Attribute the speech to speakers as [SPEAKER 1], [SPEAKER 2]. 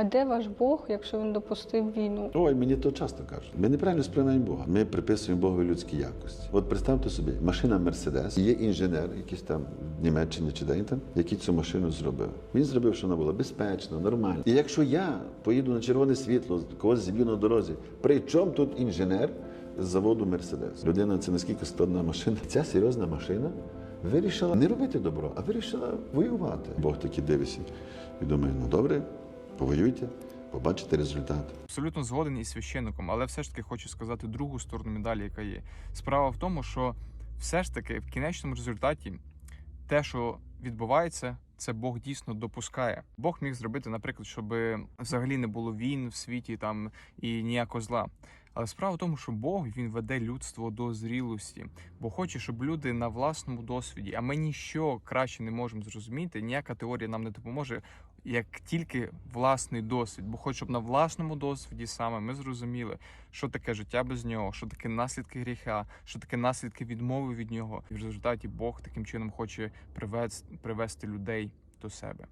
[SPEAKER 1] А де ваш Бог, якщо він допустив війну?
[SPEAKER 2] Ой, мені то часто кажуть. Ми неправильно сприймаємо Бога. Ми приписуємо Богу людські якості. От представте собі, машина Мерседес, є інженер, якийсь там в Німеччині чи де там, який цю машину зробив. Він зробив, що вона була безпечна, нормальна. І якщо я поїду на червоне світло, когось зіб'ю на дорозі, при чому тут інженер з заводу Мерседес? Людина це наскільки складна машина. Ця серйозна машина вирішила не робити добро, а вирішила воювати. Бог таки дивиться і думає, ну добре, повоюйте, побачите результат.
[SPEAKER 3] Абсолютно згоден із священником, але все ж таки хочу сказати другу сторону медалі, яка є. Справа в тому, що все ж таки в кінечному результаті те, що відбувається, це Бог дійсно допускає. Бог міг зробити, наприклад, щоб взагалі не було війн в світі там і ніякого зла. Але справа в тому, що Бог він веде людство до зрілості, бо хоче, щоб люди на власному досвіді, а ми ніщо краще не можемо зрозуміти, ніяка теорія нам не допоможе, як тільки власний досвід. Бо хоч щоб на власному досвіді саме ми зрозуміли, що таке життя без нього, що таке наслідки гріха, що таке наслідки відмови від нього. І в результаті Бог таким чином хоче привести, привести людей до себе.